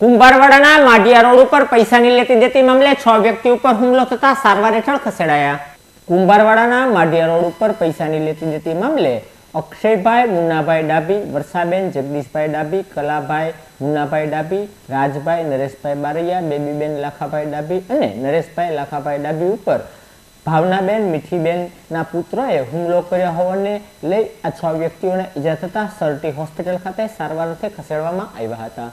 કુંભારવાડાના Madhiya road ઉપર પૈસાની લેતી દેતી મામલે છ વ્યક્તિ ઉપર હુમલો થતા સારવાર હેઠળ ખસેડાયા. કુંભારવાડાના માઢિયા રોડ ઉપર પૈસાની લેતી દેતી મામલે અક્ષયભાઈ, મુન્નાભાઈ ડાબી વર્ષાબેન, જગદીશભાઈ ડાબી કલાભાઈ, મુન્નાભાઈ ડાબી રાજભાઈ, નરેશભાઈ બારૈયા, બેબીબેન લાખાભાઈ ડાબી અને નરેશભાઈ લાખાભાઈ ડાબી ઉપર ભાવનાબેન, મીઠીબેનના પુત્રએ હુમલો કર્યો હોવાને લઈ આ છ વ્યક્તિઓને ઈજા થતા સરટી હોસ્પિટલ ખાતે સારવાર અર્થે ખસેડવામાં આવ્યા હતા.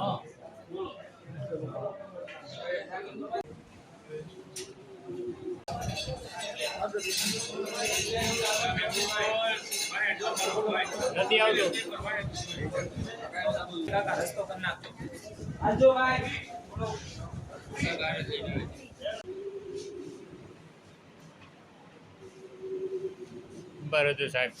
Oh. નથી આવજો રસ્તો બરોબર સાહેબ.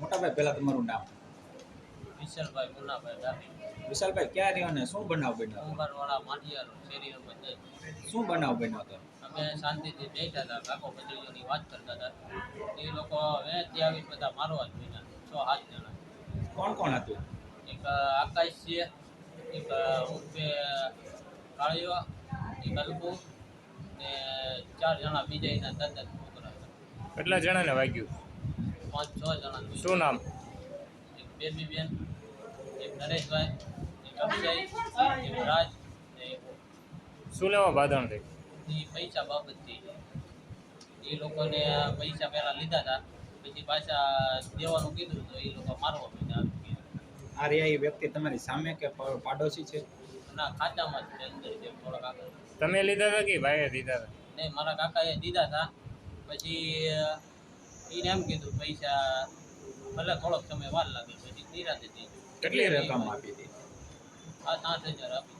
મોટાભાઈ પહેલા તમારું નામ? વિશાલભાઈ મુન્નાભાઈ ડાબી વિશાલભાઈ ક્યાં રહ્યો ને શું બનાવ બન્યો? કુંભારવાળા માઢિયારો શેરી નંબર બે શું બનાવ બન્યો હતો? અમે શાંતિથી બેઠા હતા કાકો ભત્રીજોની વાત કરતા હતા. એ લોકો વેચી આવી બધા મારવા જ બન્યા છ સાત જણા. કોણ કોણ હતું? એક આકાશ છે એક કાળીઓ એક ને ચાર જણા બીજા એના દાદા છોકરા કેટલા જણાને વાગ્યું? પાંચ છ જણા શું નામ? એક બેબી બેન એક નરેશભાઈ એક રાજ ને એક શું લેવા બાંધણ થઈ? એ પૈસા બાબતથી એ લોકોને પૈસા પહેલાં લીધા હતા. પછી પાછા દેવાનું કીધું તો એ લોકો મારવા માંડ્યા. આ રહ્યા એ વ્યક્તિ તમારી સામે કે પાડોશી છે? ના ખાતામાં જ છે અંદર જે થોડા કાકા તમે લીધા હતા કે ભાઈએ દીધા હતા? નહીં મારા કાકાએ દીધા હતા. પછી એને એમ કીધું પૈસા ભલે થોડોક સમય વાર લાગે પછી નિરાતે દીધું કેટલી રકમ આપી હતી? આ સાત હજાર આપી